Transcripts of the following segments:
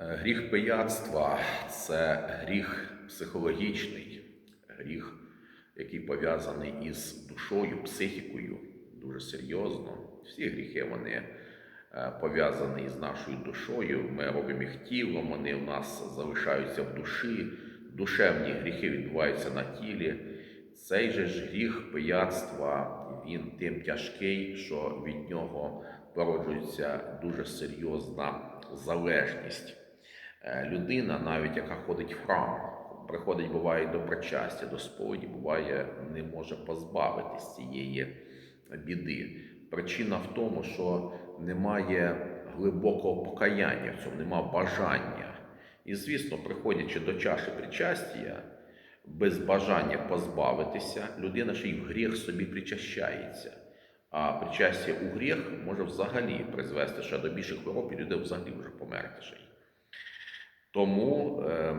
Е, Гріх пияцтва це гріх психологічний, гріх, який пов'язаний із душою, психікою, дуже серйозно. Всі гріхи вони е, пов'язані із нашою душою. Ми робимо їх тілом, вони в нас залишаються в душі. Душевні гріхи відбуваються на тілі. Цей же ж гріх пияцтва, він тим тяжкий, що від нього породжується дуже серйозна залежність. Е, Людина, навіть яка ходить в храм, приходить, буває до причастя, до сповіді, буває, не може позбавитись цієї біди. Причина в тому, що немає глибокого покаяння в цьому, немає бажання. І, звісно, приходячи до чаші причастя, без бажання позбавитися, людина ще й в гріх собі причащається. А причастя у гріх може взагалі призвести ще до більших хвороб, і людина взагалі може померти ще. Тому е,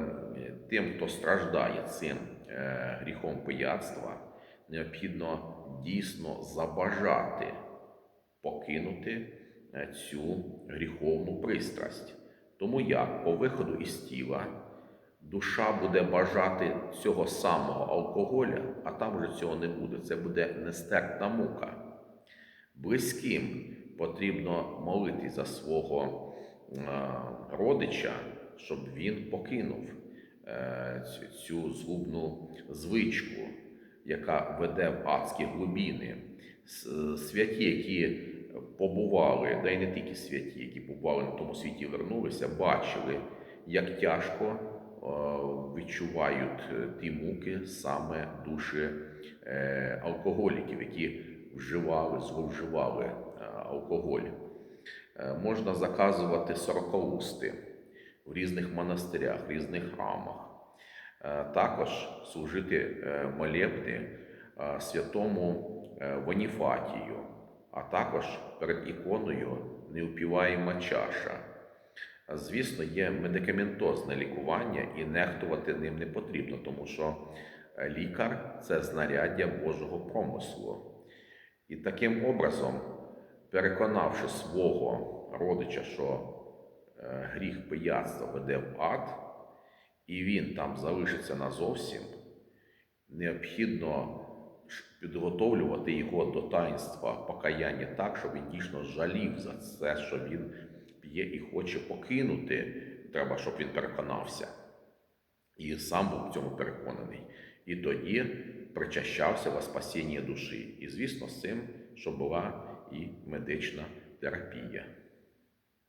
тим, хто страждає цим е, гріхом пияцтва, необхідно дійсно забажати покинути е, цю гріховну пристрасть. Тому як по виходу із тіла душа буде бажати цього самого алкоголя, а там вже цього не буде. Це буде нестерпна мука. Близьким потрібно молитись за свого е, родича, щоб він покинув е, цю, згубну звичку, яка веде в адські глибини. Святі, які побували, да й не тільки святі, які побували на тому світі, вернулися, бачили, як тяжко е, відчувають ті муки саме душі е, алкоголіків, які вживали, зловживали алкоголь. Можна заказувати сорокаусти в різних монастирях, в різних храмах. Е, Також служити е, молебни е, святому Воніфатію, а також перед іконою неупіваєма чаша. Звісно, є медикаментозне лікування і нехтувати ним не потрібно, тому що лікар це знаряддя Божого промислу. І таким образом, переконавши свого родича, що гріх пияцтва веде в ад, і він там залишиться назовсім, необхідно підготовлювати його до таїнства покаяння так, щоб він дійсно жалів за це, що він п'є і хоче покинути. Треба, щоб він переконався. І сам був в цьому переконаний. І тоді причащався во спасіння душі. І, звісно, з цим, що була і медична терапія.